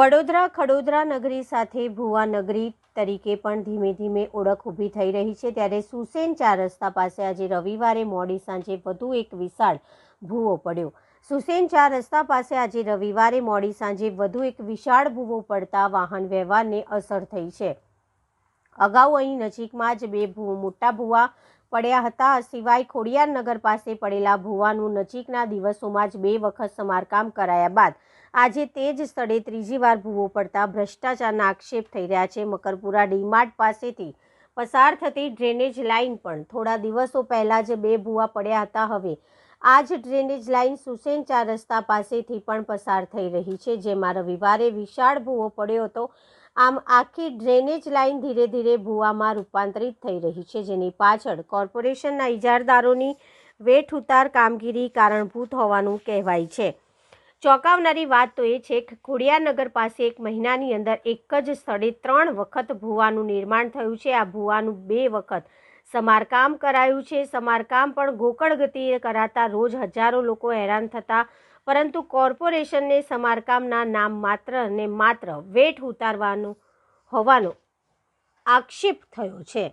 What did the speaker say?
વડોદરા ખડોદરા નગરી સાથે ભુવા નગરી તરીકે પણ ધીમે ધીમે ઓળખ ઊભી થઈ રહી છે. ત્યારે સુસેન ચાર રસ્તા પાસે આજે રવિવારે મોડી સાંજે વધુ એક વિશાળ ભૂવો પડ્યો. સુસેન ચાર રસ્તા પાસે આજે રવિવારે મોડી સાંજે વધુ એક વિશાળ ભૂવો પડતા વાહન વ્યવહારને અસર થઈ છે. અગાઉ અહીં નજીકમાં જ બે ભૂ, મોટા ભૂવા પડ્યા હતા. સિવાય સિવાય ખોડિયારનગર પાસે પડેલા ભૂવાનું નજીકના દિવસોમાં જ બે વખત સમારકામ કરાયા બાદ આજે તે જ સ્થળે ત્રીજી વાર ભૂવો પડતા ભ્રષ્ટાચારના આક્ષેપ થઈ રહ્યા છે. મકરપુરા ડીમાર્ટ પાસેથી પસાર થતી ડ્રેનેજ લાઇન પણ થોડા દિવસો પહેલા જ બે ભૂવા પડ્યા હતા. હવે આ જ ડ્રેનેજ લાઇન સુસેન ચાર રસ્તા પાસેથી પણ પસાર થઈ રહી છે, જેમાં રવિવારે વિશાળ ભૂવો પડ્યો હતો. આમ આખી ડ્રેનેજ લાઇન ધીરે ધીરે ભૂવામાં રૂપાંતરિત થઈ રહી છે, જેની પાછળ કોર્પોરેશનના ઇજારદારોની વેઠ ઉતાર કામગીરી કારણભૂત હોવાનું કહેવાય છે. ચોંકાવનારી વાત તો એ છે કે ખોડિયાનગર પાસે એક મહિનાની અંદર એક જ સ્થળે ત્રણ વખત ભૂવાનું નિર્માણ થયું છે. આ ભૂવાનું બે વખત સમારકામ કરાયું છે. સમારકામ પણ ગોકળ ગતિએ કરાતા રોજ હજારો લોકો હેરાન થતા, પરંતુ કોર્પોરેશનને સમારકામના નામ માત્ર ને માત્ર વેઠ ઉતારવાનું, હોવાનો આક્ષેપ થયો છે.